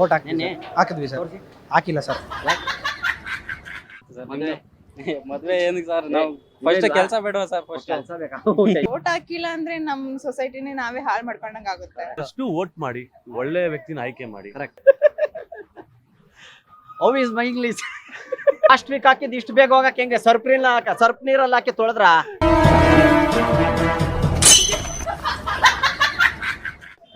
Vote ಹಾಕ್ತೀನಿ? ಹಾಕಿದ್ವಿ sir. ಹಾಕಿಲ್ಲ ಸರ್. ಮದ್ವೆ ಮದ್ವೆ ಏನಕ್ಕೆ ಸರ್? ನಾವು ಫಸ್ಟ್ ಕೆಲಸ ಬೇಡವಾ ಸರ್ ಫಸ್ಟ್ ಕೆಲಸ ಬೇಕಾ? ವೋಟ್ ಹಾಕಿಲ್ಲ ಅಂದ್ರೆ ನಮ್ ಸೊಸೈಟಿನೇ ನಾವೇ ಹಾಳು ಮಾಡ್ಕೊಂಡಂಗೆ ಆಗುತ್ತೆ. ಅಷ್ಟು ವೋಟ್ ಮಾಡಿ ಒಳ್ಳೆ ವ್ಯಕ್ತಿನ ಆಯ್ಕೆ ಮಾಡಿ. How is my English last week ಹಾಕಿದ್ ಇಷ್ಟು ಬೇಗ ಹೋಗಕ್ಕೆ ಹೆಂಗೆ? ಸರ್ಪ್ ನೀರ್ನ ಹಾಕ ಸರ್ಪ್ ನೀರಲ್ಲಿ ಹಾಕಿ ತೊಳೆದ್ರ?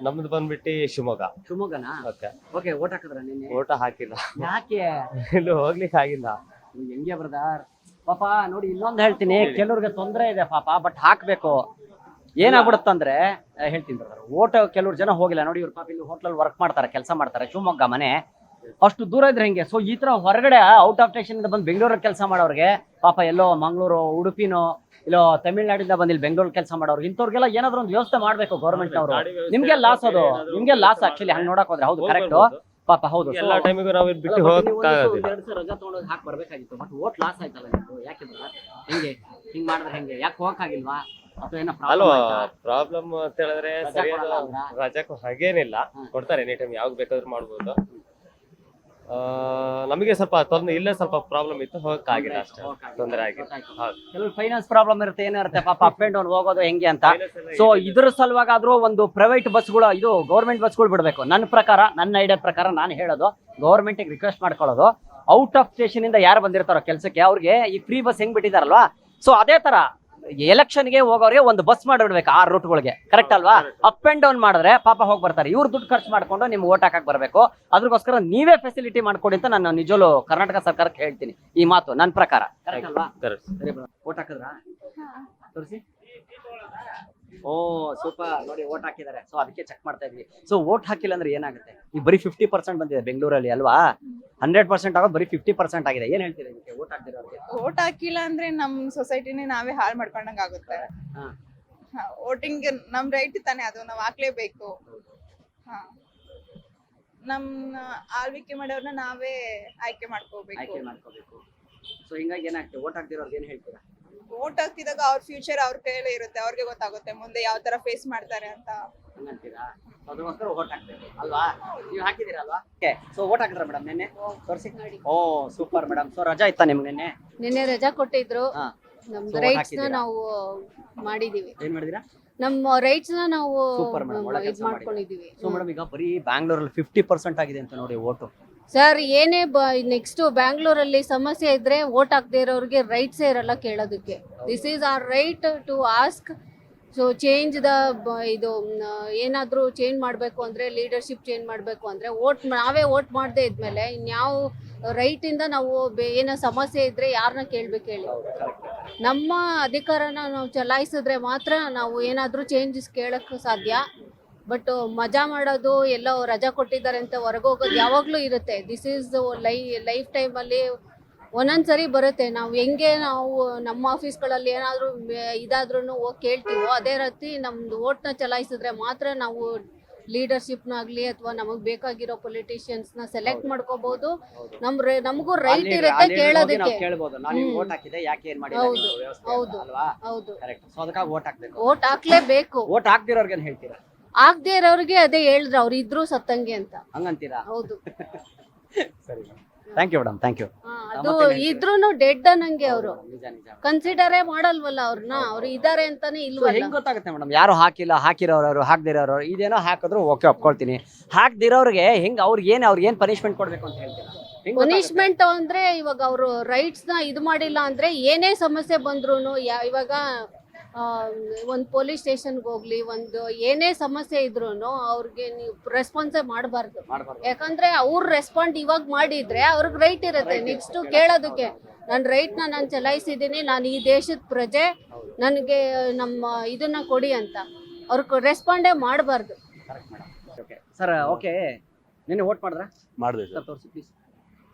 ನಮ್ದು ಬಂದ್ಬಿಟ್ಟು ಶಿವಮೊಗ್ಗ. ಶಿವಮೊಗ್ಗನಾ? ಓಕೆ. ಓಕೆ ಓಟ್ ಹಾಕಿದ್ರ ನಿನ್ನೆ? ವೋಟ ಹಾಕಿಲ್ಲ. ಯಾಕೆ? ಇಲ್ಲಿ ಹೋಗ್ಲಿಕ್ಕೆ ಆಗಿಲ್ಲ. ನೀವ್ ಹೆಂಗೆ ಬ್ರದರ್? ಪಾಪ ನೋಡಿ ಇನ್ನೊಂದು ಹೇಳ್ತೀನಿ ಕೆಲವ್ರಿಗೆ ತೊಂದರೆ ಇದೆ ಪಾಪ ಬಟ್ ಹಾಕ್ಬೇಕು. ಏನಾಗ್ಬಿಡುತ್ತಂದ್ರೆ ಅಂದ್ರೆ ಹೇಳ್ತೀನಿ ಬ್ರದರ್ ಓಟ್ ಕೆಲವ್ರು ಜನ ಹೋಗಿಲ್ಲ. ನೋಡಿ ಇವ್ರು ಪಾಪ ಇಲ್ಲಿ ಹೋಟ್ಲಲ್ಲಿ ವರ್ಕ್ ಮಾಡ್ತಾರೆ ಕೆಲಸ ಮಾಡ್ತಾರೆ ಶಿವಮೊಗ್ಗ ಮನೆ. ಅಷ್ಟು ದೂರ ಇದ್ರೆ ಹೆಂಗೆ? ಸೊ ಈ ತರ ಹೊರಗಡೆ ಔಟ್ ಆಫ್ ಸ್ಟೇಷನ್ ಇಂದ ಬಂದು ಬೆಂಗಳೂರಲ್ಲಿ ಕೆಲಸ ಮಾಡೋರಿಗೆ ಪಾಪ ಎಲ್ಲೋ ಮಂಗಳೂರು ಉಡುಪಿನೋ ಇಲ್ಲೋ ತಮಿಳ್ನಾಡಿಂದ ಬಂದು ಇಲ್ಲಿ ಬೆಂಗಳೂರು ಕೆಲಸ ಮಾಡೋರು ಇಂಥವ್ರಿಗೆಲ್ಲ ಏನಾದ್ರು ಒಂದು ವ್ಯವಸ್ಥೆ ಮಾಡ್ಬೇಕು ಗೌರ್ಮೆಂಟ್ ಅವರು ನಿಮ್ಗೆ ಲಾಸ್ ಅದು. ನಿಮ್ಗೆ ಲಾಸ್ ಆಕ್ಚುಲಿ ಹಂಗ್ ನೋಡಕ್ ಹೋದ್ರೆ ಹೌದು ಕರೆಕ್ಟ್ ಪಾಪ ಹೌದು. ಎಲ್ಲ ಟೈಮಿಗೂ ನಾವು ಬಿಟ್ಟು ಹೋಗಕ್ಕಾಗೋದಿಲ್ಲ ಎರಡು ರಜಾ ತಗೊಂಡೋಗಿ ಹಾಕಿ ಬರ್ಬೇಕಾಗಿತ್ತು. ಬಟ್ ಓಟ್ ಲಾಸ್ ಆಯ್ತಲ್ಲ ನಿಮ್ದು? ಯಾಕೆ ಹಿಂಗೆ? ಹೆಂಗೆ ಮಾಡಿದ್ರೆ ಹೆಂಗೆ? ಯಾಕೆ ಹೋಗಕ್ಕಾಗಿಲ್ವಾ ಅಲ್ವಾ ಪ್ರಾಬ್ಲಮ್ ಅಂತ ಹೇಳಿದ್ರೆ ಸರಿಯಾದ ಅಂದ್ರಾ? ಹಾಗೇನಿಲ್ಲ. ಕೊಡ್ತಾರೆ ಎನಿ ಟೈಮ್ ಯಾವಾಗ ಬೇಕಾದ್ರೂ ಮಾಡ್ಬೋದು. ನಮಗೆ ಸ್ವಲ್ಪ ತೊಂದರೆ ಇಲ್ಲೇ ಸ್ವಲ್ಪ ಪ್ರಾಬ್ಲಮ್ ಇತ್ತು ಹೋಗಕ್ಕಾಗಿಲ್ಲ ಅಷ್ಟೇ. ತೊಂದರೆ ಆಗಿಲ್ಲ. ಹೌದು. ಕೆಲವು ಫೈನಾನ್ಸ್ ಪ್ರಾಬ್ಲಮ್ ಇರುತ್ತೆ ಏನಿರುತ್ತೆ ಪಾಪ ಅಪ್ ಅಂಡ್ ಡೌನ್ ಹೋಗೋದು ಹೆಂಗೆ ಅಂತ. ಸೊ ಇದ್ರ ಸಲುವಾಗಾದ್ರೂ ಒಂದು ಪ್ರೈವೇಟ್ ಬಸ್ಗಳು ಇದು ಗೌರ್ಮೆಂಟ್ ಬಸ್ಗಳು ಬಿಡಬೇಕು. ನನ್ನ ಪ್ರಕಾರ ನನ್ನ ಐಡಿಯಾ ಪ್ರಕಾರ ನಾನು ಹೇಳೋದು ಗೌರ್ಮೆಂಟಿಗೆ ರಿಕ್ವೆಸ್ಟ್ ಮಾಡ್ಕೊಳ್ಳೋದು. ಔಟ್ ಆಫ್ ಸ್ಟೇಷನ್ ಇಂದ ಯಾರು ಬಂದಿರ್ತಾರೋ ಕೆಲಸಕ್ಕೆ ಅವ್ರಿಗೆ ಈ ಫ್ರೀ ಬಸ್ ಹೆಂಗ್ ಬಿಟ್ಟಿದಾರಲ್ವಾ? ಸೊ ಅದೇ ತರ ಎಲೆಕ್ಷನ್ಗೆ ಹೋಗೋರಿಗೆ ಒಂದು ಬಸ್ ಮಾಡಿಬಿಡ್ಬೇಕು ಆ ರೂಟ್ಗಳಿಗೆ. ಕರೆಕ್ಟ್ ಅಲ್ವಾ? ಅಪ್ ಅಂಡ್ ಡೌನ್ ಮಾಡಿದ್ರೆ ಪಾಪ ಹೋಗಿ ಬರ್ತಾರೆ. ಇವ್ರು ದುಡ್ಡು ಖರ್ಚು ಮಾಡ್ಕೊಂಡು ನಿಮ್ಗೆ ಓಟ್ ಹಾಕಕ್ ಬರಬೇಕು. ಅದಕ್ಕೋಸ್ಕರ ನೀವೇ ಫೆಸಿಲಿಟಿ ಮಾಡ್ಕೊಡಿ ಅಂತ ನಾನು ನಿಜಲು ಕರ್ನಾಟಕ ಸರ್ಕಾರಕ್ಕೆ ಹೇಳ್ತೀನಿ. ಈ ಮಾತು ನನ್ನ ಪ್ರಕಾರ. ಓಟ್ ಹಾಕಿದ್ರಾ? ತೋರಿಸಿ. ಓ ಸೂಪರ್ ನೋಡಿ ಓಟ್ ಹಾಕಿದ್ದಾರೆ. ಸೊ ಅದಕ್ಕೆ ಚೆಕ್ ಮಾಡ್ತಾ ಇದ್ವಿ. ಸೊ ಓಟ್ ಹಾಕಿಲ್ಲ ಅಂದ್ರೆ ಏನಾಗುತ್ತೆ? ಈ ಬರೀ ಫಿಫ್ಟಿ ಪರ್ಸೆಂಟ್ ಬಂದಿದೆ ಬೆಂಗಳೂರಲ್ಲಿ ಅಲ್ವಾ? ಹಂಡ್ರೆಡ್ ಪರ್ಸೆಂಟ್ ಆಗೋದು ಬರೀ ಫಿಫ್ಟಿ ಪರ್ಸೆಂಟ್ ಆಗಿದೆ. ಏನ್ ಹೇಳ್ತೀರಾ ಇದಕ್ಕೆ? ಓಟ್ ಹಾಕ್ತಿರೋರಿಗೆ ಓಟ್ ಹಾಕಿಲ್ಲ ಅಂದ್ರೆ ನಮ್ ಸೊಸೈಟಿನೇ ನಾವೇ ಹಾಳು ಮಾಡ್ಕೊಂಡಂಗ ಆಗುತ್ತೆ. ಹಾ. ವೋಟಿಂಗ್ ನಮ್ ರೈಟ್ ತಾನೇ ಅದು ನಾವ್ ಹಾಕ್ಲೇಬೇಕು. ಹಾ. ನಮ್ ಆಳ್ವಿಕೆ ಮಾಡೋರ್ನ ನಾವೇ ಆಯ್ಕೆ ಮಾಡ್ಕೋಬೇಕು. ಆಯ್ಕೆ ಮಾಡ್ಕೋಬೇಕು. ಸೊ ಹಿಂಗಾಗಿ ಏನಾಗ್ತದೆ? ವೋಟ್ ಹಾಕ್ತಿರೋರ್ಗೆ ಏನ್ ಹೇಳ್ತೀರಾ? ವೋಟ್ ಹಾಕ್ತಿದಾಗ ಅವ್ರ ಫ್ಯೂಚರ್ ಅವ್ರ ಕೈಯಲ್ಲೇ ಇರುತ್ತೆ ಅವ್ರಿಗೆ ಗೊತ್ತಾಗುತ್ತೆ ಮುಂದೆ ಯಾವ ತರ ಫೇಸ್ ಮಾಡ್ತಾರೆ ಅಂತ. ಹಂಗಂತೀರಾ? ಅದಕ್ಕೋಸ್ಕರ ಓಟ್ ಹಾಕ್ಬೇಕು ಅಲ್ವಾ? ನೀವು ಹಾಕಿದಿರಲ್ವಾ ಓಕೆ ಸೊ ಓಟ್ ಹಾಕಿದ್ರ ಮೇಡಮ್ ನಿನ್ನೆ? ತೋರಿಸಿ. ಓ ಸೂಪರ್ ಮೇಡಮ್ ಸೊ ರಜಾ ಇತ್ತಾ ನಿಮ್ಗೆ ನಿನ್ನೆ? ನಿನ್ನೆ ರಜಾ ಕೊಟ್ಟಿದ್ರು. ಹಾ. ನಮ್ದು So, ರೈಟ್ಸ್ನ ಹಾಕಿದ್ದೀರಾ? ನಾವು ಮಾಡಿದೀವಿ. ಏನ್ ಮಾಡಿದಿರಾ? ನಮ್ಮ ರೈಟ್ಸ್ನ ನಾವು Super madam, ಒಳ್ಳೆ ಇದ್ ಕೆಲ್ಸ ಮಾಡಿದ್ದೀರಾ. ಮಾಡ್ಕೊಂಡಿದೀವಿ. ಸೊ ಮೇಡಮ್ ಈಗ ಬರೀ ಬ್ಯಾಂಗ್ಳೂರಲ್ಲಿ ಫಿಫ್ಟಿ ಪರ್ಸೆಂಟ್ ಆಗಿದೆ ಅಂತ ನೋಡಿ ಓಟು ಸರ್ ಏನೇ ನೆಕ್ಸ್ಟ್ ಬ್ಯಾಂಗ್ಳೂರಲ್ಲಿ ಸಮಸ್ಯೆ ಇದ್ರೆ ವೋಟ್ ಹಾಕದೇ ಇರೋರಿಗೆ ರೈಟ್ಸೇ ಇರಲ್ಲ ಕೇಳೋದಕ್ಕೆ. This is our right to ask so change the ಇದು ಏನಾದರೂ ಚೇಂಜ್ ಮಾಡಬೇಕು ಅಂದರೆ ಲೀಡರ್ಶಿಪ್ ಚೇಂಜ್ ಮಾಡಬೇಕು ಅಂದರೆ ವೋಟ್ ನಾವೇ ವೋಟ್ ಮಾಡದೇ ಇದ್ಮೇಲೆ ಇನ್ಯಾವ ರೈಟಿಂದ ನಾವು ಏನೋ ಸಮಸ್ಯೆ ಇದ್ದರೆ ಯಾರನ್ನ ಕೇಳಬೇಕು ಹೇಳಿ. ನಮ್ಮ ಅಧಿಕಾರನ ನಾವು ಚಲಾಯಿಸಿದ್ರೆ ಮಾತ್ರ ನಾವು ಏನಾದರೂ ಚೇಂಜಸ್ ಕೇಳೋಕ್ಕೆ ಸಾಧ್ಯ. ಬಟ್ ಮಜಾ ಮಾಡೋದು, ಎಲ್ಲೋ ರಜಾ ಕೊಟ್ಟಿದ್ದಾರೆ ಅಂತ ಹೊರಗೋಗೋದು ಯಾವಾಗಲೂ ಇರುತ್ತೆ. ದಿಸ್ ಈಸ್ ಲೈ ಲೈಫ್ ಟೈಮಲ್ಲಿ ಒಂದೊಂದು ಸರಿ ಬರುತ್ತೆ. ನಾವು ಹೆಂಗೆ ನಾವು ನಮ್ಮ ಆಫೀಸ್ಗಳಲ್ಲಿ ಏನಾದರೂ ಇದಾದ್ರೂ ಹೋಗಿ ಕೇಳ್ತೀವೋ ಅದೇ ರೀತಿ ನಮ್ಮದು ಓಟ್ನ ಚಲಾಯಿಸಿದ್ರೆ ಮಾತ್ರ ನಾವು ಲೀಡರ್ಶಿಪ್ನಾಗಲಿ ಅಥವಾ ನಮಗೆ ಬೇಕಾಗಿರೋ ಪೊಲಿಟಿಷಿಯನ್ಸ್ನ ಸೆಲೆಕ್ಟ್ ಮಾಡ್ಕೋಬಹುದು ನಮ್ ನಮಗೂ ರೈಟ್ ಇರುತ್ತೆ ಕೇಳೋದಕ್ಕೆ. ವೋಟ್ ಹೌದು, ಹೌದು. ಹೌದು. ವೋಟ್ ಓಟ್ ಹಾಕ್ಲೇಬೇಕು. ಓಟ್ ಹಾಕ್ದಿರೋರ್ಗೆ ಹೇಳ್ತೀರಾ? ಆಗದೆ ಇರೋರಿಗೆ ಅದೇ ಹೇಳಿದ್ರು ಅವ್ರು ಇದ್ರು ಸತ್ತಂಗೆ ಅಂತ. ಹಂಗಂತೀರಾ? ಹೌದು. ಸರಿ. Thank you madam thank you ಅದು ಇದ್ರೂನು ಡೆಡ್ ಅನ್ನಂಗೆ ಅವರು. ನಿಜ ನಿಜ. ಕನ್ಸಿಡರೇ ಮಾಡಲ್ವಲ್ಲ ಅವ್ರನ್ನ ಅವ್ರು ಇದಾರೆ ಅಂತಾನೆ ಇಲ್ಲ ಇಲ್ವಲ್ಲ? ಹೆಂಗ್ ಗೊತ್ತಾಗುತ್ತೆ ಮೇಡಮ್? ಯಾರು ಹಾಕಿಲ್ಲ ಹಾಕಿರೋರು ಹಾಕ್ದಿರೋರು ಇದೇನೋ ಹಾಕಿದ್ರು ಓಕೆ ಒಪ್ಕೊಳ್ತೀನಿ. ಹಾಕ್ದಿರೋರಿಗೆ ಹೆಂಗ್ ಅವ್ರಿಗೆ ಏನ್ ಅವ್ರಿಗೆ ಏನ್ ಪನಿಶ್ಮೆಂಟ್ ಕೊಡ್ಬೇಕು ಅಂತ ಹೇಳ್ತೀರಾ? ಪನಿಶ್ಮೆಂಟ್ ಗೊತ್ತಾಗುತ್ತೆ? ಪನಿಷ್ಮೆಂಟ್ ಅಂದ್ರೆ ಇವಾಗ ಅವರು ರೈಟ್ಸ್ನ ಇದು ಮಾಡಿಲ್ಲ ಅಂದ್ರೆ ಏನೇ ಸಮಸ್ಯೆ ಬಂದ್ರು ಇವಾಗ ಒಂದು ಪೊಲೀಸ್ ಸ್ಟೇಷನ್ಗೆ ಹೋಗ್ಲಿ ಒಂದು ಏನೇ ಸಮಸ್ಯೆ ಇದ್ರು ಅವ್ರಿಗೆ ನೀವು ರೆಸ್ಪಾನ್ಸೇ ಮಾಡಬಾರ್ದು. ಯಾಕಂದ್ರೆ ಅವ್ರ ರೆಸ್ಪಾಂಡ್ ಇವಾಗ ಮಾಡಿದ್ರೆ ಅವ್ರಿಗೆ ರೈಟ್ ಇರುತ್ತೆ. ನೆಕ್ಸ್ಟ್ ಕೇಳೋದಕ್ಕೆ ನನ್ನ ರೈಟ್ನ ನಾನು ಚಲಾಯಿಸಿದ್ದೀನಿ ನಾನು ಈ ದೇಶದ ಪ್ರಜೆ ನನಗೆ ನಮ್ಮ ಇದನ್ನ ಕೊಡಿ ಅಂತ. ಅವ್ರಿಗೆ ರೆಸ್ಪಾಂಡೇ ಮಾಡಬಾರ್ದು. ಸರ್ ಓಕೆ ನಿನ್ನೆ ವೋಟ್ ಮಾಡಿದ್ರೆ? ಮಾಡಿದೆ ಸರ್. ತೋರಿಸಿ ಪ್ಲೀಸ್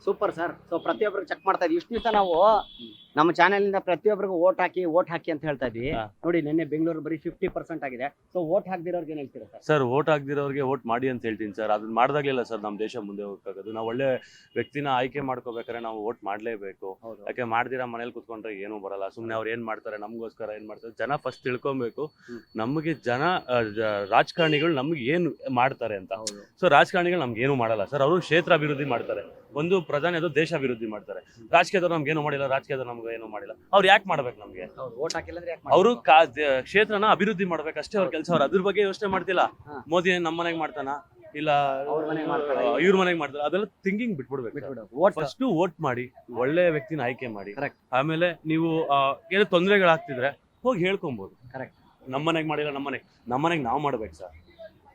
ಸೂಪರ್ ಸರ್ ಸೊ ಪ್ರತಿಯೊಬ್ಬರು ಚೆಕ್ ಮಾಡ್ತಾ ಇದ್ವಿ. ಇಷ್ಟು ದಿವಸ ನಾವು ನಮ್ಮ ಚಾನೆಲ್ ಇಂದ ಪ್ರತಿಯೊಬ್ಬರಿಗೂ ಓಟ್ ಹಾಕಿ ಓಟ್ ಹಾಕಿ ಅಂತ ಹೇಳ್ತಾ ಇದ್ವಿ. ನೋಡಿ ನಿನ್ನೆ ಬೆಂಗಳೂರು ಬರೀ ಫಿಫ್ಟಿ ಪರ್ಸೆಂಟ್ ಆಗಿದೆ. ಸೊ ಓಟ್ ಹಾಕ್ದಿರೋರ್ಗೆ ಏನ್ ಹೇಳ್ತೀರಾ ಸರ್ ಸರ್ ಓಟ್ ಹಾಕ್ದಿರೋರಿಗೆ ಓಟ್ ಮಾಡಿ ಅಂತ ಹೇಳ್ತೀನಿ ಸರ್ ಅದನ್ನ ಮಾಡ್ದಾಗ್ಲಿಲ್ಲ ಸರ್ ನಮ್ಮ ದೇಶ ಮುಂದೆ ಹೋಗೋದು ನಾವು ಒಳ್ಳೆ ವ್ಯಕ್ತಿನ ಆಯ್ಕೆ ಮಾಡ್ಕೋಬೇಕಾದ್ರೆ ನಾವು ಓಟ್ ಮಾಡ್ಲೇಬೇಕು. ಯಾಕೆ ಮಾಡ್ದಿರಾ ಮನೇಲಿ ಕುತ್ಕೊಂಡ್ರೆ ಏನೂ ಬರಲ್ಲ. ಸುಮ್ಮನೆ ಅವ್ರು ಏನ್ ಮಾಡ್ತಾರೆ ನಮಗೋಸ್ಕರ ಏನ್ ಮಾಡ್ತಾರೆ ಜನ ಫಸ್ಟ್ ತಿಳ್ಕೊಬೇಕು. ನಮಗೆ ಜನ ರಾಜಕಾರಣಿಗಳು ನಮ್ಗೆ ಏನು ಮಾಡ್ತಾರೆ ಅಂತ. ಸೊ ರಾಜಕಾರಣಿಗಳು ನಮ್ಗೆ ಏನು ಮಾಡಲ್ಲ ಸರ್ ಅವರು ಕ್ಷೇತ್ರ ಅಭಿವೃದ್ಧಿ ಮಾಡ್ತಾರೆ. ಒಂದು ಪ್ರಧಾನಿ ಅದು ದೇಶ ಅಭಿವೃದ್ಧಿ ಮಾಡ್ತಾರೆ. ರಾಜಕೀಯದವ್ರು ನಮ್ಗೆ ಏನು ಮಾಡಿಲ್ಲ ರಾಜಕೀಯದವ್ರು ನಮ್ಗೆ ಏನು ಮಾಡಿಲ್ಲ. ಅವ್ರು ಯಾಕೆ ಮಾಡ್ಬೇಕು ನಮ್ಗೆ? ಅವರು ಕ್ಷೇತ್ರನ ಅಭಿವೃದ್ಧಿ ಮಾಡ್ಬೇಕು ಅಷ್ಟೇ ಅವ್ರ ಕೆಲಸ. ಅವ್ರು ಅದ್ರ ಬಗ್ಗೆ ಯೋಚನೆ ಮಾಡ್ತಿಲ್ಲ. ಮೋದಿ ನಮ್ಮ ಮನೆಗೆ ಮಾಡ್ತಾನ? ಇಲ್ಲ ಮನೆಗ್? ಇವ್ರ ಮನೆಗೆ ಮಾಡ್ತಾರೆ ಅದೆಲ್ಲ ಥಿಂಕಿಂಗ್ ಬಿಟ್ಬಿಡ್ಬೇಕು ಫಸ್ಟ್ ವೋಟ್ ಮಾಡಿ ಒಳ್ಳೆ ವ್ಯಕ್ತಿನ ಆಯ್ಕೆ ಮಾಡಿ. ಆಮೇಲೆ ನೀವು ಏನೋ ತೊಂದರೆಗಳಾಗ್ತಿದ್ರೆ ಹೋಗಿ ಹೇಳ್ಕೊಬಹುದು ನಮ್ಮ ನಮ್ಮನೆಗೆ ಮಾಡಿಲ್ಲ ನಮ್ಮನೆಗೆ ನಮ್ಮನೆಗೆ ನಾವು ಮಾಡ್ಬೇಕು ಸರ್.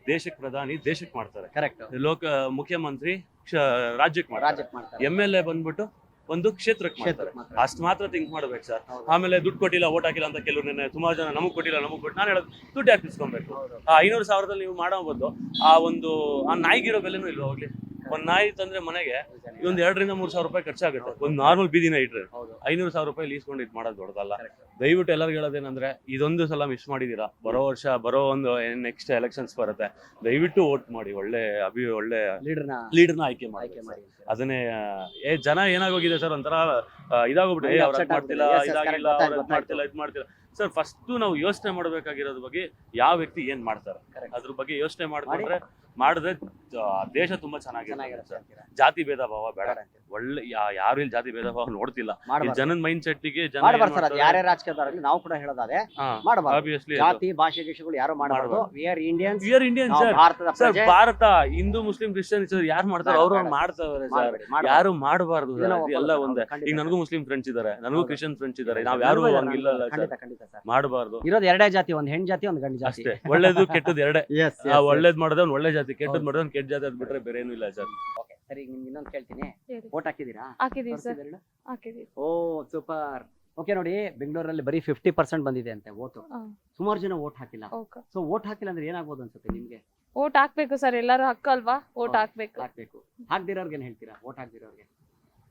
ದೇಶಕ್ಕೆ ಪ್ರಧಾನಿ ದೇಶಕ್ಕೆ ಮಾಡ್ತಾರೆ. ಕರೆಕ್ಟ್ ಲೋಕ ಮುಖ್ಯಮಂತ್ರಿ ಕ್ಷ- ರಾಜ್ಯಕ್ಕೆ ಮಾಡ್ತಾರೆ. ರಾಜ್ಯಕ್ಕೆ ಮಾಡ್ತಾರೆ. ಎಂ ಎಲ್ ಎ ಬಂದ್ಬಿಟ್ಟು ಒಂದು ಕ್ಷೇತ್ರಕ್ಕೆ ಮಾಡ್ತಾರೆ. ಕ್ಷೇತ್ರಕ್ಕೆ ಮಾತ್ರ. ಅಷ್ಟು ಮಾತ್ರ ಥಿಂಕ್ ಮಾಡ್ಬೇಕು ಸರ್. ಹೌದು. ಆಮೇಲೆ ದುಡ್ಡು ಕೊಟ್ಟಿಲ್ಲ ಓಟ್ ಹಾಕಿಲ್ಲ ಅಂತ ಕೆಲವರು ನೆನ್ನೆ ತುಂಬಾ ಜನ ನಮಗ್ ಕೊಟ್ಟಿಲ್ಲ ನಮಗ್ ಕೊಟ್ಟು ನಾನು ಹೇಳೋದು ದುಡ್ಡು ಹಾಕಿಸ್ಕೊಬೇಕು ಇಸ್ಕೊಬೇಕು ಹೌದು. ಆ ಐನೂರು ಸಾವಿರದಲ್ಲಿ ನೀವು ಮಾಡೋ ಬದಲು ಆ ಒಂದು ಆ ನಾಯಿಗಿರೋ ಬೆಲೆನೂ ಇಲ್ವಾ ಹೋಗ್ಲಿ? ಒಂದ್ ನಾಯಿ ತಂದ್ರೆ ಮನೆಗೆ ಒಂದ್ ಎರಡರಿಂದ ಮೂರ್ ಸಾವಿರ ರೂಪಾಯಿ ಖರ್ಚಾಗುತ್ತೆ. ಒಂದು ನಾರ್ಮಲ್ ಬೀದಿನ ಇಟ್ರೆ ಐನೂರು ಸಾವಿರ ರೂಪಾಯಿ ಲೀಸ್ಕೊಂಡು ಇದು ಮಾಡೋದು ದೊಡ್ಡದಲ್ಲ. ದಯವಿಟ್ಟು ಎಲ್ಲರಿಗೂ ಹೇಳೋದೇನಂದ್ರೆ ಇದೊಂದು ಸಲ ಮಿಸ್ ಮಾಡಿದೀರಾ? ಬರೋ ವರ್ಷ ಬರೋ ಒಂದು ನೆಕ್ಸ್ಟ್ ಎಲೆಕ್ಷನ್ಸ್ ಬರುತ್ತೆ. ದಯವಿಟ್ಟು ವೋಟ್ ಮಾಡಿ. ಒಳ್ಳೆ ಅಭಿ ಒಳ್ಳೆ ಲೀಡರ್ನ ಲೀಡರ್ನ ಆಯ್ಕೆ ಮಾಡಿ. ಅದನ್ನೇ ಏ ಜನ ಏನಾಗೋಗಿದೆ ಸರ್? ಒಂಥರ ಇದಾಗೋಗ್ಬಿಟ್ಟು ಏ ಅವ್ರು ಮಾಡ್ತಿಲ್ಲ ಇದಾಗಿಲ್ಲ ಅವ್ರ ಮಾಡ್ತಿಲ್ಲ ಇದು ಮಾಡ್ತಿಲ್ಲ. ಸರ್ ಫಸ್ಟ್ ನಾವು ಯೋಚನೆ ಮಾಡಬೇಕಾಗಿರೋದ್ರ ಬಗ್ಗೆ ಯಾವ ವ್ಯಕ್ತಿ ಏನ್ ಮಾಡ್ತಾರೆ. ಅದ್ರ ಬಗ್ಗೆ ಯೋಚನೆ ಮಾಡ್ಕೊಂಡ್ರೆ ಮಾಡಿದ್ರೆ ದೇಶ ತುಂಬಾ ಚೆನ್ನಾಗಿರುತ್ತೆ? ಜಾತಿ ಭೇದ ಭಾವ ಬೇಡ. ಒಳ್ಳೆ ಯಾರು ಇಲ್ಲಿ ಜಾತಿ ಭೇದ ಭಾವ ನೋಡ್ತಿಲ್ಲ. ಜನನ್ ಮೈಂಡ್ ಸೆಟ್ಗೆ ಜನ ಸರ್ ಯಾರೇ ನಾವು ಕೂಡ ಹೇಳೋದಾದ್ರೆ ಮಾಡಬಾರ್ದು. ಜಾತಿ ಭಾಷೆ ದೇಶಗಳು ಯಾರು ಮಾಡಬಾರ್ದು. ಮಾಡ್ಬಾರ್ದು. We are Indians we are Indian sir Bharat Hindu Muslim Christian ಯಾರು ಮಾಡ್ತಾರೆ? ಅವ್ರು. ಮಾಡ್ತಾರೆ ಸರ್ ಯಾರು ಮಾಡಬಾರ್ದು ಎಲ್ಲ ಒಂದೇ. ಈಗ ನನಗೂ ಮುಸ್ಲಿಂ ಫ್ರೆಂಡ್ಸ್ ಇದಾರೆ ನನಗೂ. ಕ್ರಿಶ್ಚಿಯನ್ ಫ್ರೆಂಡ್ಸ್ ಇದಾರೆ ನಾವ್ ಯಾರು ಹಂಗಿಲ್ಲ ಮಾಡಬಾರ್ದು. ಇರೋದು ಎರಡೇ ಜಾತಿ ಒಂದು ಹೆಣ್ಣು ಜಾತಿ ಒಂದು ಗಂಡು ಜಾತಿ. ಒಳ್ಳೇದು ಕೆಟ್ಟದ್ದು ಎರಡೇ. ಒಳ್ಳೇದ್ ಮಾಡಿದ್ರೆ ಒಳ್ಳೆ ಜಾತಿ. ಕೆಟ್ಟದ್ ಹೌದು. ಮಾಡಿದ್ರೆ ಕೆಟ್ಟ ಜಾತಿ ಅದ್ ಬಿಟ್ರೆ ಬೇರೆ ಏನು ಇಲ್ಲ ಸರ್. ಸರಿ ಈಗ ನಿಮ್ಗೆ ಇನ್ನೊಂದು ಕೇಳ್ತೀನಿ. ಹೇಳಿ. ಓಟ್ ಹಾಕಿದೀರಾ ಹಾಕಿದೀವಿ ಸರ್. ಹಾಕಿದೀವಿ ಓ ಸೂಪರ್. ಓಕೆ ನೋಡಿ ಬೆಂಗಳೂರಲ್ಲಿ ಬರೀ ಫಿಫ್ಟಿ ಪರ್ಸೆಂಟ್ ಬಂದಿದೆ ಅಂತೆ ಓಟು ಹಾ. ಸುಮಾರು ಜನ ಓಟ್ ಹಾಕಿಲ್ಲ. ಓಕೆ. ಸೊ ಓಟ್ ಹಾಕಿಲ್ಲ ಅಂದ್ರೆ ಏನಾಗ್ಬೋದು ಅನ್ಸುತ್ತೆ ನಿಮ್ಗೆ? ಓಟ್ ಹಾಕ್ಬೇಕು ಸರ್ ಎಲ್ಲರೂ ಹಕ್ಕಲ್ವಾ ಓಟ್ ಹೌದು. ಹಾಕ್ಬೇಕು. ಹಾಕ್ಬೇಕು. ಹಾಕ್ದಿರೋರ್ಗೆ ಏನ್ ಹೇಳ್ತೀರಾ? ಓಟ್ ಹಾಕ್ದಿರೋರ್ಗೆ?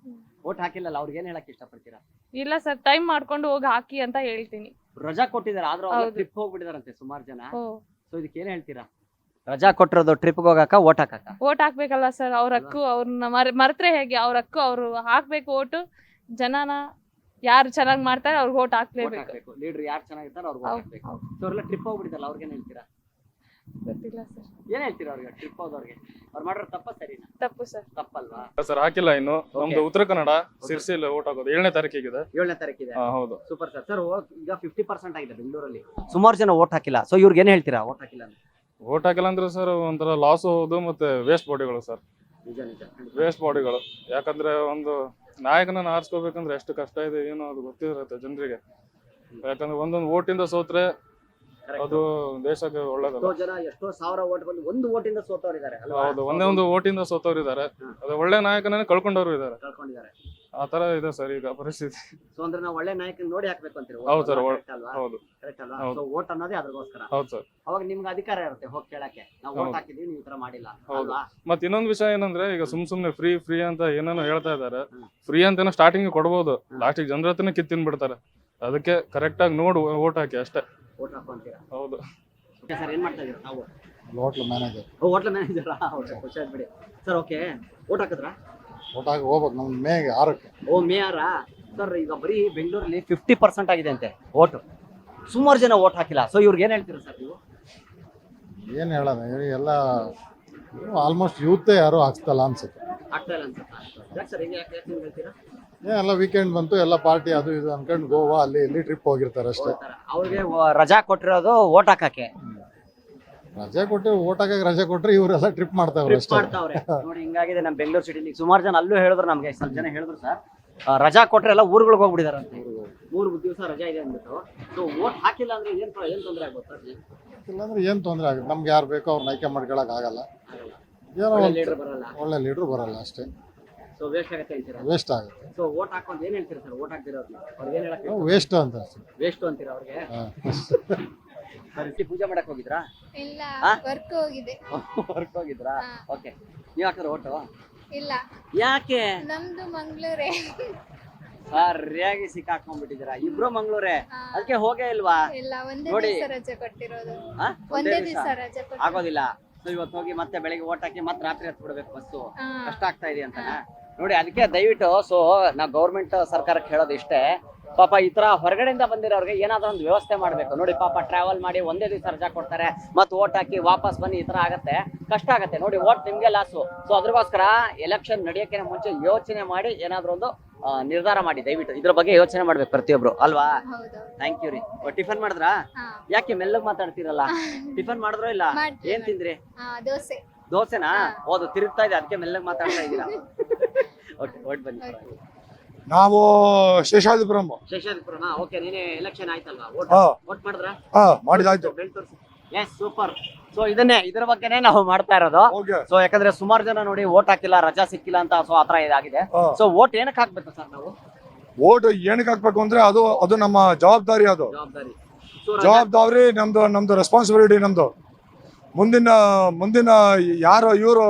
ಹ್ಮ್. ಓಟ್ ಹಾಕಿಲ್ಲಲ್ಲ ಅವ್ರಿಗೆ ಏನ್ ಹೇಳಕ್ ಇಷ್ಟಪಡ್ತೀರಾ? ಇಲ್ಲ ಸರ್ ಟೈಮ್ ಮಾಡ್ಕೊಂಡು ಹೋಗಿ ಹಾಕಿ ಅಂತ ಹೇಳ್ತೀನಿ. ರಜಾ ಕೊಟ್ಟಿದ್ದಾರೆ ಆದ್ರೂ ಹೌದು. ಟ್ರಿಪ್ ಹೋಗ್ಬಿಟ್ಟಿದಾರಂತೆ ಸುಮಾರು ಜನ. ಓ ಸೊ ಇದಕ್ಕೆ ಏನ್ ಹೇಳ್ತೀರಾ? ರಜಾ ಕೊಟ್ಟಿರೋದು ಟ್ರಿಪ್ ಹೋಗಾಕ ಓಟ್ ಹಾಕಾಕ? ಓಟ್ ಹಾಕ್ಬೇಕಲ್ಲ ಸರ್ ಅವ್ರ ಹಕ್ಕು ಅವ್ರನ್ನ ಮರ್ ಮರೆತ್ರೆ ಹೇಗೆ? ಅವ್ರ ಹಕ್ಕು ಅವ್ರು ಹಾಕ್ಬೇಕು ಓಟು ಜನನ ಯಾರು ಚೆನ್ನಾಗಿ ಮಾಡ್ತಾರೆ ಅವ್ರಿಗೆ ಓಟ್ ಹಾಕ್ಲೇಬೇಕು. ಹಾಕ್ಬೇಕು. ಲೀಡರ್ ಯಾರು ಚೆನ್ನಾಗಿರ್ತಾರೆ ಅವ್ರಿಗೆ ಹೌದು, ಹಾಕ್ಬೇಕು. ಹೌದು. ಸೊ ಅವರೆಲ್ಲ ಟ್ರಿಪ್ ಹೋಗ್ಬಿಟ್ಟಿದ್ದಲ್ಲ ಅವ್ರಿಗೆ ಏನ್ ಹೇಳ್ತೀರಾ? ಗೊತ್ತಿಲ್ಲ ಸರ್ ಏನ್ ಹೇಳ್ತೀರಾ ಅವ್ರಿಗೆ? ಟ್ರಿಪ್ ಹೋದವ್ರಿಗೆ. ಅವ್ರು ಮಾಡಿರೋ ತಪ್ಪ ಸರಿನಾ? ತಪ್ಪು ಸರ್ ತಪ್ಪಲ್ವಾ? ಸರ್ ಹಾಕಿಲ್ಲ ಇನ್ನು. ನಮ್ದು. ಉತ್ತರ ಕನ್ನಡ ಸಿರ್ಸಿಲ್ ಓಟ್ ಹಾಕೋದು. ಏಳನೇ ತಾರೀಕಿಗಿದೆ ಏಳನೇ ತಾರೀಕಿದೆ ಹಾ ಹೌದು. ಸೂಪರ್ ಸರ್ ಸರ್ ಈಗ ಫಿಫ್ಟಿ ಪರ್ಸೆಂಟ್ ಆಗಿದೆ ಬೆಂಗಳೂರಲ್ಲಿ. ಸುಮಾರು ಜನ ಓಟ್ ಹಾಕಿಲ್ಲ. ಸೊ ಇವ್ರಿಗೆ ಏನ್ ಹೇಳ್ತೀರಾ? ಓಟ್ ಹಾಕಿಲ್ಲ ಅಂತ ಓಟ್ ಹಾಕಿಲ್ಲ ಅಂದ್ರೆ ಸರ್ ಒಂಥರ ಲಾಸ್ ಹೋಗೋದು ಮತ್ತೆ ವೇಸ್ಟ್ ಬಾಡಿಗಳು ಸರ್ ನಿಜ ನಿಜ. ವೇಸ್ಟ್ ಬಾಡಿಗಳು ಯಾಕಂದ್ರೆ ಒಂದು ನಾಯಕನನ್ನ ಆರಿಸ್ಕೋಬೇಕಂದ್ರೆ ಎಷ್ಟು ಕಷ್ಟ ಇದೆ ಏನೋ ಅದು ಗೊತ್ತಿರುತ್ತೆ ಜನರಿಗೆ. ಯಾಕಂದ್ರೆ ಒಂದೊಂದು ಓಟಿಂದ ಸೋತ್ರೆ ಅದು ದೇಶಕ್ಕೆ ಒಳ್ಳೇದಲ್ಲ. ಎಷ್ಟೋ ಜನ ಎಷ್ಟೋ ಸಾವಿರ ಓಟ್ ಬಂದು ಒಂದು ಓಟಿಂದ ಸೋತವರಿದ್ದಾರೆ ಹೌದು ಒಂದೇ ಒಂದು ಓಟಿಂದ ಸೋತವ್ರು ಇದ್ದಾರೆ. ಅದೇ ಒಳ್ಳೆ ನಾಯಕನೇ ಕಳ್ಕೊಂಡವ್ರು ಇದಾರೆ ಕಳ್ಕೊಂಡಿದ್ದಾರೆ. ಆ ತರ ಇದೆ ಸರ್ ಈಗ ಪರಿಸ್ಥಿತಿ. ಸೊ ಅಂದ್ರೆ ನಾವು ಒಳ್ಳೆ ನಾಯಕನ ನೋಡಿ ಹಾಕ್ಬೇಕು ಅಂತೀರಿ ಹೌದು sir, ಒಳ್ಳೆ- ಕರೆಕ್ಟ್ ಅಲ್ವಾ? ಹೌದು. ಕರೆಕ್ಟ್ ಅಲ್ವಾ? ಹೌದು. ಸೊ ಓಟ್ ಅನ್ನೋದೇ ಅದ್ರಗೋಸ್ಕರ. ಹೌದು ಸರ್. ಅವಾಗ ನಿಮ್ಗೆ ಅಧಿಕಾರ ಇರುತ್ತೆ ಹೋಗಿ ಕೇಳಕ್ಕೆ. ನಾವು ವೋಟ್ ಹೌದು. ಹಾಕಿದೀವಿ ನೀವು ಈ ತರ ಮಾಡಿಲ್ಲ. ಹೌದು. ಅಲ್ವಾ? ಮತ್ ಇನ್ನೊಂದು ವಿಷಯ ಏನಂದ್ರೆ ಈಗ ಸುಮ್ ಸುಮ್ನೆ ಫ್ರೀ ಫ್ರೀ ಅಂತ ಏನೇನೋ ಹೇಳ್ತಾ ಇದಾರೆ ಹ್ಮ್. ಫ್ರೀ ಅಂತ ಸ್ಟಾರ್ಟಿಂಗ್ ಕೊಡ್ಬೋದು. ಹ್ಮ್. ಲಾಸ್ಟಿಗೆ ಜನರ ಹತ್ರನೇ ಕಿತ್ತಿನ್ ಬಿಡ್ತಾರೆ ಅದಕ್ಕೆ ಕರೆಕ್ಟ್ ಆಗಿ ನೋಡು ಓಟ್ ಹಾಕಿ ಅಷ್ಟೇ. ವೋಟ್ ಹಾಕೊಂತೀರಾ ಹೌದು. ಸರ್ ಏನ್ ಮಾಡ್ತಾ ಇದೀರಾ ನಾವು? ಹೋಟ್ಲ್ ಮ್ಯಾನೇಜರ್ ಹೋಟ್ಲ್ ಮ್ಯಾನೇಜರ್ ಖುಷಿ ಆಯ್ತು ಬಿಡಿ. ಸರ್ ಓಕೆ ವೋಟ್ ಹಾಕಿದ್ರಾ? ಊಟ ಆಗಿ ಹೋಗ್ಬೇಕು ನಮ್ಮ ಮೇಗೆ ಆರಕ್ಕೆ. ಓ ಮೇಯರ? ಸರ್ ಈಗ ಬರೀ ಬೆಂಗಳೂರಲ್ಲಿ ಫಿಫ್ಟಿ ಪರ್ಸೆಂಟ್ ಆಗಿದೆ ಅಂತೆ ಓಟು. ಸುಮಾರು ಜನ ಓಟ್ ಹಾಕಿಲ್ಲ. ಸೊ ಇವ್ರಿಗೆ ಏನು ಹೇಳ್ತೀರಾ ಸರ್ ನೀವು? ಏನು ಹೇಳೋಣ ಇವ್ರು ಎಲ್ಲ ಆಲ್ಮೋಸ್ಟ್ ಯೂತೇ ಯಾರು ಹಾಕ್ಸ್ತಲ್ಲ ಅನ್ಸುತ್ತೆ. ಆಗ್ತಾ ಇಲ್ಲ ಅನ್ಸುತ್ತಾ? ಸರ್ ಹಿಂಗೆ ಯಾಕೆ ಯಾಕೆ ಹಿಂಗೆ ಹೇಳ್ತೀರಾ? ಏ ಎಲ್ಲ ವೀಕೆಂಡ್ ಬಂತು ಎಲ್ಲ ಪಾರ್ಟಿ ಅದು ಇದು ಅನ್ಕೊಂಡು ಗೋವಾ ಅಲ್ಲಿ ಇಲ್ಲಿ ಟ್ರಿಪ್ ಹೋಗಿರ್ತಾರೆ ಅಷ್ಟೇ. ಅವ್ರಿಗೆ ವ- ರಜಾ ಕೊಟ್ಟಿರೋದು ಓಟ್ ಹಾಕಕ್ಕೆ. ರಜೆ ಕೊಟ್ಟು ಓಟ್ ಹಾಕಕ್ಕೆ ರಜೆ ಕೊಟ್ರೆ ಇವರೆಲ್ಲ ಟ್ರಿಪ್ ಮಾಡ್ತಾವ್ರೆ ಅಷ್ಟೇ. ಮಾಡ್ತಾವ್ರೆ. ನೋಡಿ ಹಿಂಗಾಗಿದೆ ನಮ್ಮ ಬೆಂಗಳೂರು ಸಿಟಿಲಿ ಸುಮಾರು ಜನ ಅಲ್ಲೂ ಹೇಳಿದ್ರು ನಮಗೆ ಸ್ವಲ್ಪ ಜನ ಹೇಳಿದ್ರು ಸರ್. ರಜಾ ಕೊಟ್ರೆ ಎಲ್ಲ ಊರುಗಳಿಗೆ ಹೋಗ್ಬಿಟ್ಟಿದಾರೆ ಅಂತ. ಮೂರು ದಿವಸ ರಜಾ ಇದೆ ಅಂದ್ಬಿಟ್ಟು. ಸೊ ಓಟ್ ಹಾಕಿಲ್ಲ ಅಂದ್ರೆ ಏನ್ ತೊಂದ್ರೆ- ಏನ್ ತೊಂದರೆ ಆಗುತ್ತೆ ಇಲ್ಲಾಂದ್ರೆ ಏನು ತೊಂದರೆ ಆಗುತ್ತೆ? ನಮ್ಗೆ ಯಾರು ಬೇಕೋ ಅವ್ರನ್ನ ಆಯ್ಕೆ ಮಾಡ್ಕೊಳಕ್ ಆಗಲ್ಲ. ಏನೋ ಒಂದು ಲೀಡರ್ ಬರಲ್ಲ. ಒಳ್ಳೆ ಲೀಡ್ರು ಬರಲ್ಲ ಅಷ್ಟೇ. ಸೊ ವೇಸ್ಟ್ ಆಗತ್ತೆ ಅಂತೀರಾ? ವೇಸ್ಟ್ ಆಗುತ್ತೆ. ಸೊ ಓಟ್ ಹಾಕೊಂಡು ಏನ್ ಹೇಳ್ತೀರಾ ಸರ್? ಓಟ್ ಅವ್ರಿಗೆ ಏನ್ ವೇಸ್ಟ್ ಅಂತ. ವೇಸ್ಟ್ ಅಂತೀರಾ ಅವ್ರಿಗೆ? ಸರಿ ಪೂಜೆ ಮಾಡಕ್ ಹೋಗಿದ್ರಾ? ಇಲ್ಲ ಆ? ವರ್ಕ್ ಹೋಗಿದೆ. ವರ್ಕ್ ಹೋಗಿದ್ರಾ? ಹಾ. ಓಕೆ ನೀವು ಹಾಕಿದ್ರೆ ಓಟು ಇಲ್ಲ. ಯಾಕೆ? ನಮ್ದು ಮಂಗ್ಳೂರೇ. ಸರಿಯಾಗಿ ಸಿಕ್ಕಾಕೊಂಡ್ಬಿಟ್ಟಿದ್ದೀರಾ? ಇಬ್ರು ಮಂಗ್ಳೂರೇ? ಅದಕ್ಕೆ ಹೋಗೇ ಇಲ್ವಾ? ಇಲ್ಲ ಒಂದೇ ನೋಡಿ. ದಿವಸ ರಜೆ ಕೊಟ್ಟಿರೋದು. ಆ? ಒಂದೇ ದಿವ್ಸ? ದಿವಸ? ರಜೆ ಕೊಟ್ಟಿರೋದು. ಆಗೋದಿಲ್ಲ. ಸೊ ಇವತ್ತು ಹೋಗಿ ಮತ್ತೆ ಬೆಳಿಗ್ಗೆ ಓಟ್ ಹಾಕಿ ಮತ್ತೆ ರಾತ್ರಿ ಹತ್ತು ಬಿಡ್ಬೇಕು ಬಸ್ಸು. ಹಾ. ಕಷ್ಟ ಆಗ್ತಾ ಇದೆ ಅಂತ ನೋಡಿ ಅದಕ್ಕೆ ದಯವಿಟ್ಟು ಸೊ ನಾವು ಗೌರ್ಮೆಂಟ್ ಸರ್ಕಾರಕ್ಕೆ ಹೇಳೋದು ಇಷ್ಟೇ. ಪಾಪ ಈ ತರ ಹೊರಗಡೆಯಿಂದ ಬಂದಿರೋರಿಗೆ ಏನಾದ್ರೂ ಒಂದು ವ್ಯವಸ್ಥೆ ಮಾಡ್ಬೇಕು. ನೋಡಿ ಪಾಪ ಟ್ರಾವೆಲ್ ಮಾಡಿ ಒಂದೇ ದಿವಸ ರಜಾ ಕೊಡ್ತಾರೆ ಮತ್ತೆ ಓಟ್ ಹಾಕಿ ವಾಪಸ್ ಬನ್ನಿ ಈ ತರ ಆಗತ್ತೆ. ಕಷ್ಟ ಆಗತ್ತೆ. ನೋಡಿ ಓಟ್ ನಿಮ್ಗೆ ಲಾಸು ಸೊ ಅದ್ರಗೋಸ್ಕರ ಎಲೆಕ್ಷನ್ ನಡೆಯೋಕೆ ಮುಂಚೆ ಯೋಚನೆ ಮಾಡಿ ಏನಾದ್ರೂ ಒಂದು ನಿರ್ಧಾರ ಮಾಡಿ. ದಯವಿಟ್ಟು ಇದ್ರ ಬಗ್ಗೆ ಯೋಚನೆ ಮಾಡ್ಬೇಕು ಪ್ರತಿಯೊಬ್ರು. ಅಲ್ವಾ? ಥ್ಯಾಂಕ್ ಯು ರೀ. ಟಿಫನ್ ಮಾಡಿದ್ರಾ? ಯಾಕೆ ಮೆಲ್ಲಗ್ ಮಾತಾಡ್ತೀರಲ್ಲ? ಟಿಫನ್ ಮಾಡಿದ್ರೋ ಇಲ್ಲ? ಏನ್ ತಿಂದ್ರಿ? ದೋಸೆನಾ? ಓದು ತಿರುಗ್ತಾ ಇದೆ. ಅದಕ್ಕೆ ಮೆಲ್ಲಗ್ ಮಾತಾಡ್ತಾ ಇದ್ದೀರಾ ಓಕೆ ಓಟ್ ಬನ್ನಿ. ನಾವು ಶೇಷಾದಿಪುರಂ ಶೇಷಾದಿಪುರನಾ ಓಕೆ ನೀನೆ ಎಲೆಕ್ಷನ್ ಆಯ್ತಲ್ವಾ? ಓಟ್ ಹಾ. ಮಾಡಿದ್ರಾ? ಹಾ ಮಾಡಿದಾಯ್ತು. ಎಸ್ ಸೂಪರ್ ಸೊ ಇದನ್ನೇ ಇದ್ರ ಬಗ್ಗೆನೇ ನಾವು ಮಾಡ್ತಾ ಇರೋದು. ಓಕೆ ಸೊ ಯಾಕಂದ್ರೆ ಸುಮಾರು ಜನ ನೋಡಿ ವೋಟ್ ಹಾಕಿಲ್ಲ ರಜಾ ಸಿಕ್ಕಿಲ್ಲ ಅಂತ ಸೊ ಆತರ ಇದಾಗಿದೆ. ಸೊ ವೋಟ್ ಏನಕ್ಕೆ ಹಾಕ್ಬೇಕು ಸರ್ ನಾವು? ವೋಟ್ ಏನಕ್ಕೆ ಹಾಕ್ಬೇಕು ಅಂದ್ರೆ ಅದು ಅದು ನಮ್ಮ ಜವಾಬ್ದಾರಿ ಅದು. ಜವಾಬ್ದಾರಿ. ನಮ್ದು ನಮ್ದು ರೆಸ್ಪಾನ್ಸಿಬಿಲಿಟಿ ನಮ್ದು. ಮುಂದಿನ ಮುಂದಿನ ಯಾರು ಇವರು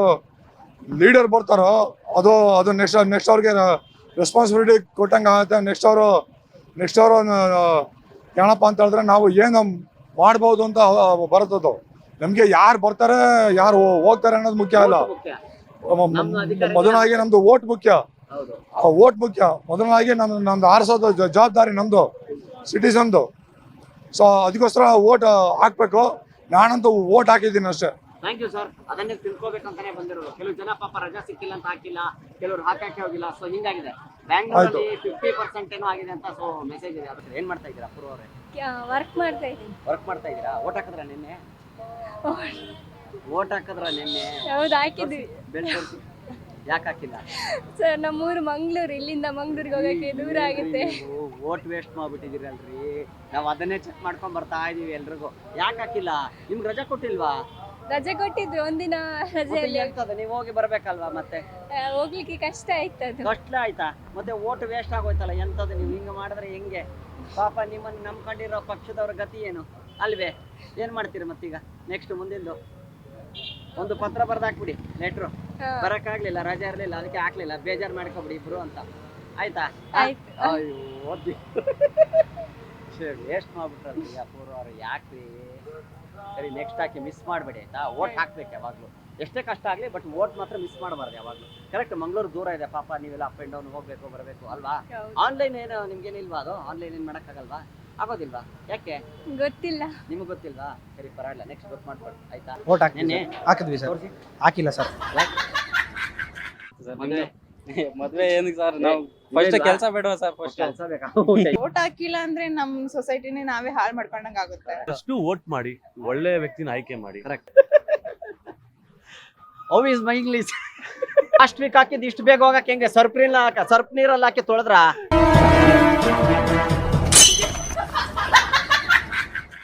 ಲೀಡರ್ ಬರ್ತಾರೋ ಅದು ಅದು ನೆಕ್ಸ್ಟ್ ನೆಕ್ಸ್ಟ್ ಅವ್ರಿಗೆ ರೆಸ್ಪಾನ್ಸಿಬಿಲಿಟಿ ಕೊಟ್ಟಂಗೆ ಆಗುತ್ತೆ. ನೆಕ್ಸ್ಟ್ ಅವರು ನೆಕ್ಸ್ಟ್ ಅವರು ಏನಪ್ಪ ಅಂತ ಹೇಳಿದ್ರೆ ನಾವು ಏನು ಮಾಡ್ಬೋದು ಅಂತ ಬರುತ್ತದು. ನಮಗೆ ಯಾರು ಬರ್ತಾರೆ ಯಾರು ಹೋಗ್ತಾರೆ ಅನ್ನೋದು ಮುಖ್ಯ ಅಲ್ಲ. ನಮ್ದು ಮೊದಲಾಗಿ ನಮ್ದು ಓಟ್ ಮುಖ್ಯ. ಓಟ್ ಮುಖ್ಯ. ಮೊದಲಾಗಿ ನಮ್ ನಮ್ದು ಆರಿಸೋದು ಜವಾಬ್ದಾರಿ ನಮ್ದು ಸಿಟಿಸನ್ದು ಸೊ ಅದಕ್ಕೋಸ್ಕರ ಓಟ್ ಹಾಕ್ಬೇಕು. ನಾನಂತೂ ಓಟ್ ಹಾಕಿದ್ದೀನಿ ಅಷ್ಟೇ. ಥ್ಯಾಂಕ್ ಯು ಸರ್ ಅದನ್ನೇ ತಿಳ್ಕೊಬೇಕಂತಾನೆ ಬಂದಿರೋದು. ಕೆಲವು ಜನ ಪಾಪ ರಜಾ ಸಿಕ್ಕಿಲ್ಲ ಅಂತ ಹಾಕಿಲ್ಲ ಕೆಲವರು ಹಾಕಕ್ಕೆ ಹೋಗಿಲ್ಲ. ಸೊ ಹಿಂಗಾಗಿದೆ. ಬ್ಯಾಂಗ್ಳೂರಲ್ಲಿ ಫಿಫ್ಟಿ ಪರ್ಸೆಂಟ್ ಏನೋ ಆಗಿದೆ ಅಂತ ಸೊ ಮೆಸೇಜ್ ಇದೆ. ಅದಕ್ಕೆ ಏನ್ ಮಾಡ್ತಾ ಇದ್ದೀರಾ ಪೂರ್ವ ಅವರೇ? ವರ್ಕ್ ಮಾಡ್ತಾ ಇದ್ದೀನಿ. ವರ್ಕ್ ಮಾಡ್ತಾ ಇದ್ದೀರಾ? ಓಟ್ ಹಾಕಿದ್ರ ನಿನ್ನೆ? ಓಟ್ ಹಾಕಿದ್ರ ನಿನ್ನೆ? ಹೌದು ಹಾಕಿದ್ವಿ. ಬೆಳ್ ತೋರ್ಸಿ. ಯಾಕೆ ಹಾಕಿಲ್ಲ? ಸರ್ ನಮ್ಮೂರು ಮಂಗ್ಳೂರು ಇಲ್ಲಿಂದ ಮಂಗ್ಳೂರಿಗೆ ಹೋಗಕ್ಕೆ ದೂರ ಆಗುತ್ತೆ. ಓಟ್ ವೇಸ್ಟ್ ಮಾಡ್ಬಿಟ್ಟಿದ್ದೀರಲ್ರಿ? ನಾವು ಅದನ್ನೇ ಚೆಕ್ ಮಾಡ್ಕೊಂಡ್ ಬರ್ತಾ ಇದೀವಿ ಎಲ್ರಿಗೂ. ಯಾಕೆ ಹಾಕಿಲ್ಲ? ನಿಮ್ಗೆ ರಜಾ ಕೊಟ್ಟಿಲ್ವಾ? ರಜೆ ಕೊಟ್ಟಿದ್ರು ಒಂದಿನ ರಜೆಯಲ್ಲಿ. ನೀವು ಹೋಗಿ ಬರ್ಬೇಕಲ್ವಾ ಮತ್ತೆ? ಆ, ಹೋಗ್ಲಿಕ್ಕೆ ಕಷ್ಟ ಆಯ್ತು ಅದು. ಕಷ್ಟ ಆಯ್ತಾ? ಮತ್ತೆ ಓಟ್ ವೇಸ್ಟ್ ಆಗೋಯ್ತಲ್ಲ ಎಂತದ್ದು ನೀವು ಹಿಂಗ ಮಾಡಿದ್ರೆ ಹೆಂಗೆ? ಪಾಪ ನಿಮ್ಮನ್ನು ನಂಬ್ಕೊಂಡಿರೋ ಪಕ್ಷದವ್ರ ಗತಿ ಏನು? ಅಲ್ವೇ? ಏನ್ ಮಾಡ್ತೀರಿ ಮತ್ತೀಗ? ನೆಕ್ಸ್ಟ್ ಮುಂದಿಂದು ಒಂದು ಪತ್ರ ಬರ್ದಾಕ್ಬಿಡಿ ಲೆಟ್ರು ಹಾ. ಬರಕ್ಕಾಗ್ಲಿಲ್ಲ ರಜೆ ಇರ್ಲಿಲ್ಲ ಅದಕ್ಕೆ ಹಾಕ್ಲಿಲ್ಲ ಬೇಜಾರ್ ಮಾಡ್ಕೊಬಿಡಿ ಇಬ್ರು ಅಂತ. ಆಯ್ತಾ? ಅಯ್ಯೋ ಅಯ್ಯೋ ವೇಸ್ಟ್ ಮಾಡ್ಬಿಟ್ರಲ್ರಿ ಅವರು ಯಾಕ್ರಿ? ಸರಿ ನೆಕ್ಸ್ಟ್ ಹಾಕಿ ಮಿಸ್ ಮಾಡಬೇಡಿ ಆಯ್ತಾ? ಓಟ್ ಹಾಕ್ಬೇಕು ಯಾವಾಗ್ಲೂ. ಎಷ್ಟೇ ಕಷ್ಟ ಆಗಲಿ ಬಟ್ ಓಟ್ ಮಾತ್ರ ಮಿಸ್ ಮಾಡಬಾರ್ದು ಯಾವಾಗಲೂ. ಕರೆಕ್ಟ್ ಮಂಗಳೂರು ದೂರ ಇದೆ ಪಾಪ ನೀವೆಲ್ಲ ಅಪ್ ಆ್ಯಂಡ್ ಡೌನ್ ಹೋಗ್ಬೇಕು ಬರಬೇಕು ಅಲ್ವಾ? ಆನ್ಲೈನ್ ಏನು ನಿಮ್ಗೇನಿಲ್ವಾ ಅದು? ಆನ್ಲೈನ್ ಏನು ಮಾಡೋಕ್ಕಾಗಲ್ವಾ? ಆಗೋದಿಲ್ವಾ? ಯಾಕೆ? ಗೊತ್ತಿಲ್ಲ. ನಿಮಗೆ ಗೊತ್ತಿಲ್ವಾ? ಸರಿ ಪರವಾಗಿಲ್ಲ ನೆಕ್ಸ್ಟ್ ಗೊತ್ತು ಮಾಡ್ಕೊಡಿ ಆಯ್ತಾ? ಓಟ್ ಹಾಕಿ ನಿನ್ನೆ. ಹಾಕಿದ್ವಿ ಸರ್. ಹಾಕಿಲ್ಲ ಸರ್. ಸರ್ ಮದುವೆ. ಮದ್ವೆ ಏನಕ್ಕೆ ಸರ್? ನಾವು ಫಸ್ಟ್? ಕೆಲಸ ಬೇಡ ಸರ್ ಫಸ್ಟ್ ಕೆಲಸ ಬೇಕಾ? ವೋಟ್ ಹಾಕಿಲ್ಲ ಅಂದ್ರೆ ನಮ್ ಸೊಸೈಟಿನೇ ನಾವೇ ಹಾಳು ಮಾಡ್ಕೊಂಡಂಗ ಆಗುತ್ತೆ. ಫಸ್ಟ್ ವೋಟ್ ಮಾಡಿ ಒಳ್ಳೆ ವ್ಯಕ್ತಿನ ಆಯ್ಕೆ ಮಾಡಿ. Correct how is my English ಅಷ್ಟು ವೀಕ್ ಹಾಕಿದ್ದು ಇಷ್ಟು ಬೇಗ ಹೋಗಕ್ಕೆ ಹೆಂಗೆ? ಸರ್ಪ್ ನೀರಲ್ಲಿ ಹಾಕ ಸರ್ಪ್ ನೀರಲ್ಲಿ ಹಾಕಿ ತೊಳೆದ್ರ?